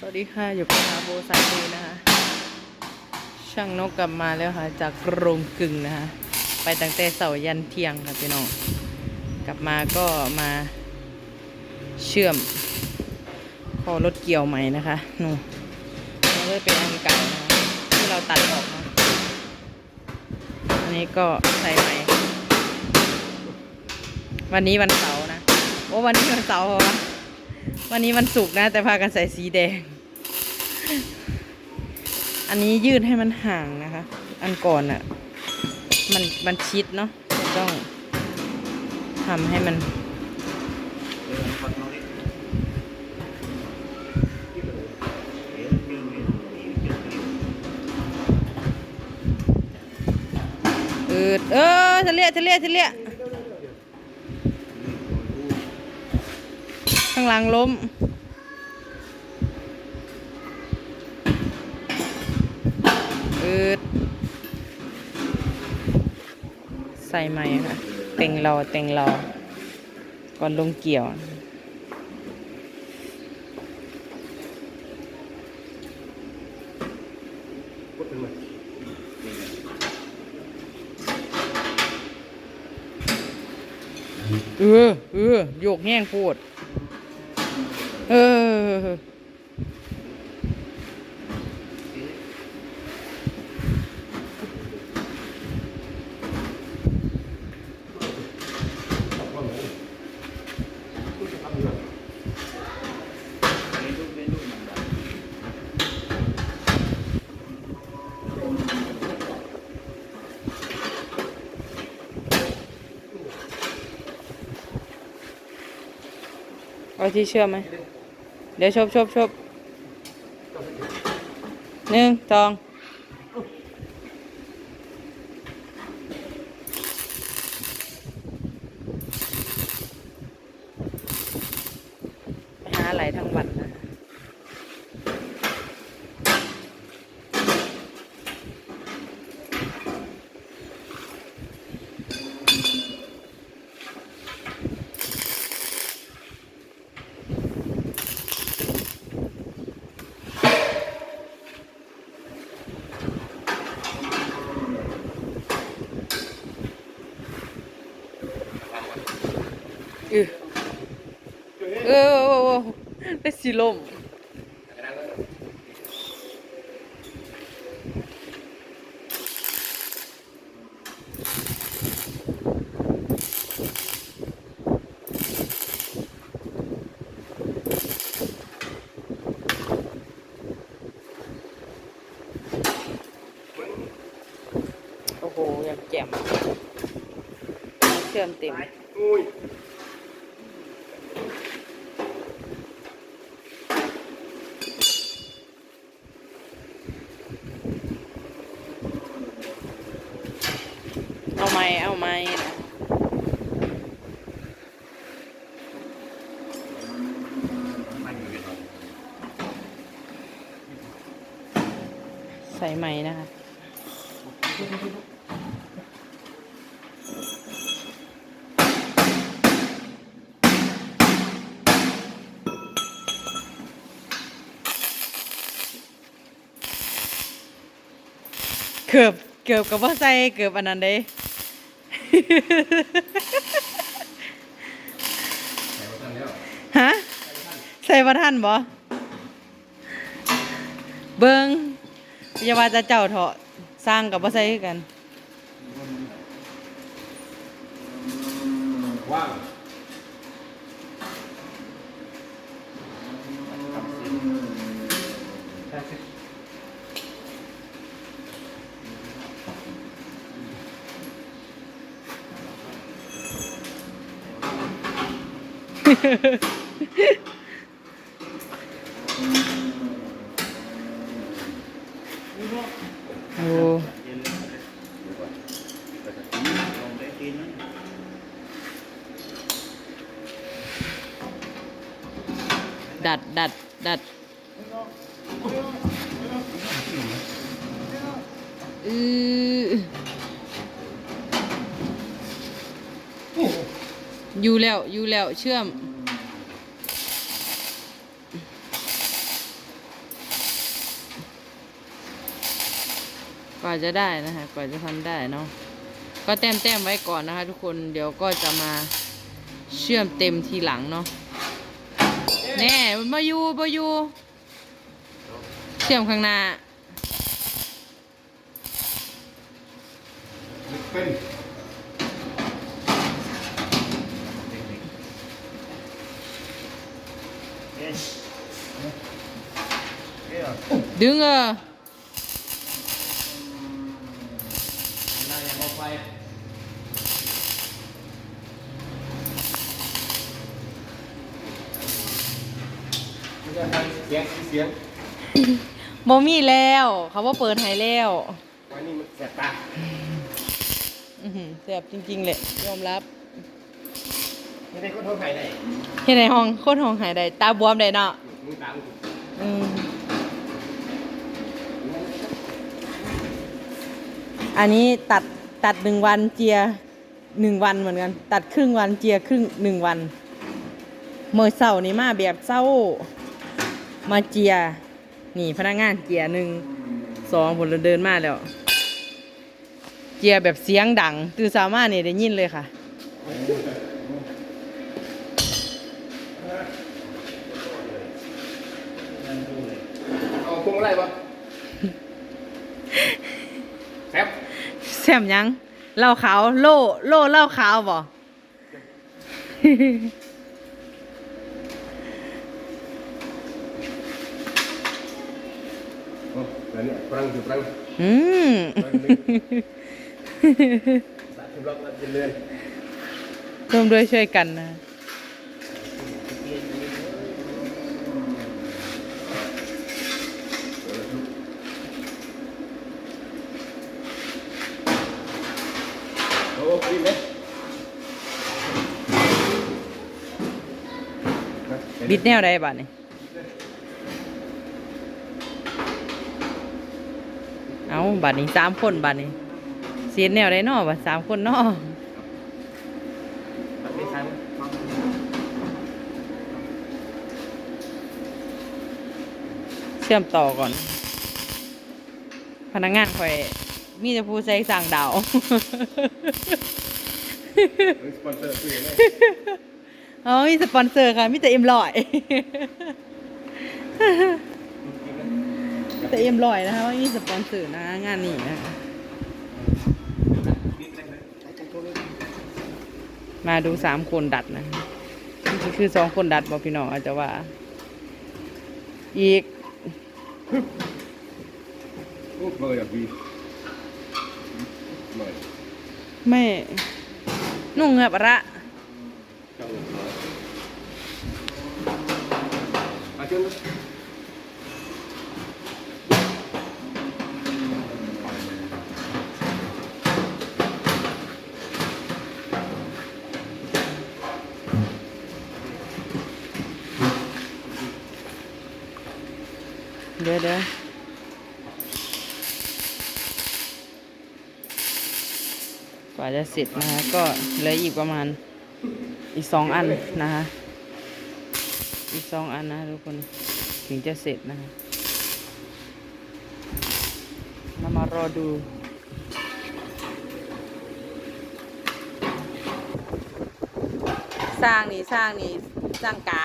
สวัสดีค่ะ อยู่กับฮาโบสายดูนะคะ ช่างนกกลับมาแล้วค่ะ จากโรงกึ่งนะคะ ไปตั้งแต่เสายันเที่ยงค่ะพี่น้อง กลับมาก็มาเชื่อมคอรถเกี่ยวใหม่นะคะนู่นนี่เลยเป็นอันเก่านะคะที่เราตัดออกนะอันนี้ก็ใส่ใหม่ วันนี้วันเสาร์นะ โอ้วันนี้วันเสาร์เหรอ วันนี้วันศุกร์นะ แต่พากันใส่สีแดง อันนี้ยืดให้มันห่างนะคะ อันก่อนอะ่ะ มันมันชิดเนาะต้องทำให้มันเออเออทะเลียทะเลียทะเลี ข้างหลังล้ม เออใส่ใหม่ค่ะ เต็งรอเต็งรอ ก่อนลงเกี่ยวเออเออโยกแห้งโพด เออ เอาที่เชื่อไหม เดี๋ยวชบชบชบหนึ่งสองไปหาอะไรทั้งวันนะเออเออโอ้โห ได้สีลมโอ้โหย่างแจ่มเชื่อมเต็ม เอาไหมเอาไหมนะ ใส่ไหมนะคะ เกือบเกือบกับว่าใส่เกือบอันนั้นเด้ฮะใส่ประท่านบ่เบิง อย่าว่าจะเจ้าเถาะสร้างกับว่าใส่คือกัน ว่าง โอ้ดัดดัดดัดอืออยู่แล้วอยู่แล้วเชื่อม จะได้นะคะกว่าจะทำได้เนาะก็แต้มแต้มๆไว้ก่อนนะคะ ทุกคนเดี๋ยวก็จะมาเชื่อมเต็มทีหลังเนาะแน่มาอยู่มาอยู่เชื่อมข้างหน้าเป็นดึงเออ น่าจะเอาไฟมันจะทำ เสียงเสียงบ่มีแล้ว เขาว่าเปิดให้แล้ววันนี้มันแสบตาอื้อหือแสบจริงๆเลยยอมรับไม่ได้ก็โทษใครได้เฮ็ดในห้องโคตรห้องหายได้ตาบวมได้เนาะมึงตามกูอืมอันนี้ตัดตัดหนึ่งวันเจียหนึ่งวันเหมือนกัน ตัดครึ่งวันเจียครึ่งหนึ่งวันเมื่อเสาร์นี้มาแบบเศร้า มาเจียนี่พนักงานเจียหนึ่งสองผลเดินมาแล้ว เจียแบบเสียงดัง ตื่นสามารถนี่ได้ยินเลยค่ะ เอาพวงมาลัยปะแซบแซมยังเหล้าขาว โล่โล่เหล้าขาวบ่ โอ้แล้วเนี่ยพลังคือพลังอืมสาธุรับรับเรือนร่วมด้วยช่วยกันนะโอ้ดีไหมบิดแนวใดบ้านี่ เอาบัดนี้สามคนบัดนี้เสียแนวใดนอบัดสามคนนอตัดไม่ทันเชื่อมต่อก่อน พนักงานคอย มีแต่ผู้ใช้สั่งดาวสปอนเซอร์ซื้อเลยเอามีสปอนเซอร์ค่ะมีแต่เอ็มลอย แต่เอ็มลอยนะคะว่ามีสปอนเซอร์นะงานนี้นะคะมาดูสามคนดัดนะนี่คือสองคนดัดบอกพี่น้องอาจจะว่า อีกโอ้เบอร์แบบดีหน่ไม่นุ่งเงือบระอาเชิญ ดี๋ยวเดี๋ยวกว่าจะเสร็จนะคะก็เหลืออีกประมาณอีกสองอันนะคะอีกสองอันนะทุกคนถึงจะเสร็จนะคะเรามารอดูสร้างนี่สร้างนี่สร้างกะ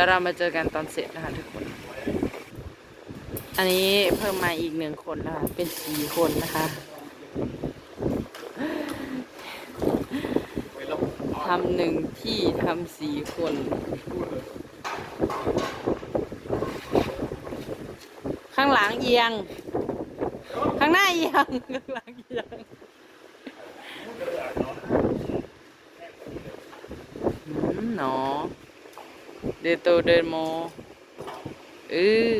ดี๋ยวเรามาเจอกันตอนเสร็จนะคะทุกคน อันนี้เพิ่มมาอีกหนึ่งคนนะคะเป็นสี่คนนะคะทำหนึ่งที่ทำสี่คนข้างหลังเอียง ข้างหน้าเอียง ข้างหลังเอียงอืมหนอ เดโตเดินโมเออ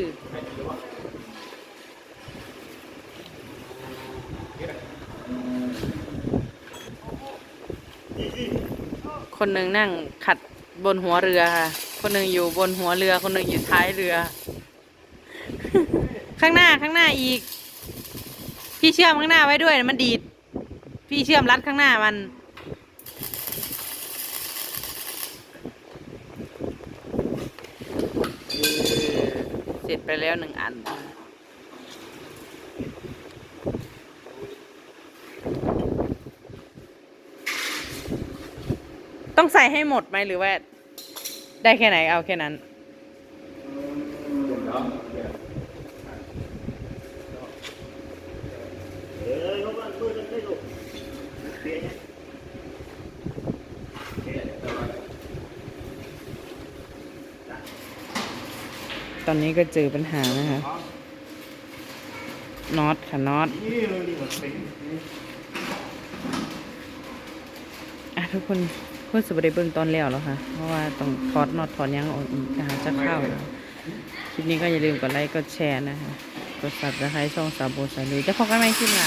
คนหนึ่งนั่งขัดบนหัวเรือค่ะ คนหนึ่งอยู่บนหัวเรือ คนหนึ่งอยู่ท้ายเรือ ข้างหน้าข้างหน้าอีก พี่เชื่อมข้างหน้าไว้ด้วย มันดีด พี่เชื่อมรัดข้างหน้ามัน ร็จ ไปแล้วหนึ่งอัน ต้องใส่ให้หมดไหมหรือว่า ได้แค่ไหนเอาแค่นั้นเออลูกมันมือกันได้ลูกเสียเนี่ย ต อนนี้ก็เจอปัญหานะคะน็อตค่ะน็อตอะทุกคนเพื่อสุบได้เบิ่งตอนแล้วแล้วค่ะ เพราะว่าต้องถอดน็อตถอดยังออกอีกนะคะจะเข้าคลิปนี้ก็อย่าลืมกดไลค์กดแชร์นะคะกดซับสไครต์ช่องสาวโบสายลุยจะพบกันใหม่คลิปหน้า